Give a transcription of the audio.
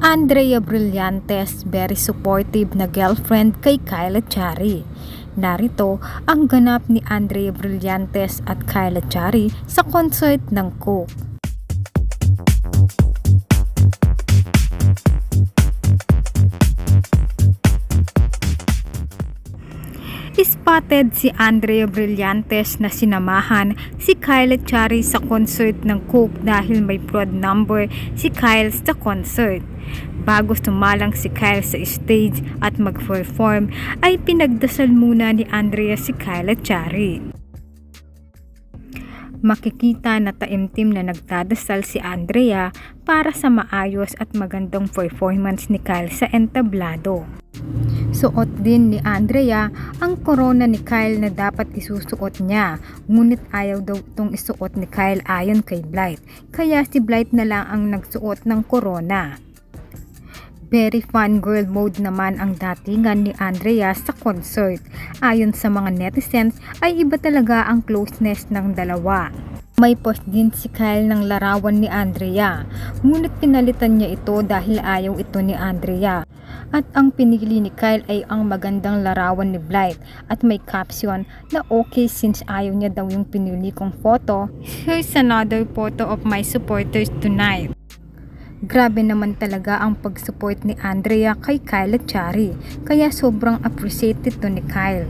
Andrea Brillantes, very supportive na girlfriend kay Kyla Chari. Narito ang ganap ni Andrea Brillantes at Kyla Chari sa concert ng Coke. Spotted si Andrea Brillantes na sinamahan si Kyle Chari sa concert ng Coke dahil may prod number si Kyle sa concert. Bago sumalang si Kyle sa stage at mag-perform ay pinagdasal muna ni Andrea si Kyle Chari. Makikita na taimtim na nagdadasal si Andrea para sa maayos at magandang performance ni Kyle sa entablado. Suot din ni Andrea ang corona ni Kyle na dapat isusuot niya, ngunit ayaw daw itong isuot ni Kyle ayon kay Blight, kaya si Blight na lang ang nagsuot ng corona. Very fun girl mode naman ang datingan ni Andrea sa concert. Ayon sa mga netizens ay iba talaga ang closeness ng dalawa. May post din si Kyle ng larawan ni Andrea, ngunit pinalitan niya ito dahil ayaw ito ni Andrea. At ang pinili ni Kyle ay ang magandang larawan ni Blight at may caption na okay since ayaw niya daw yung pinili kong photo. Here's another photo of my supporters tonight. Grabe naman talaga ang pag-support ni Andrea kay Kyle at Chari, kaya sobrang appreciated to ni Kyle.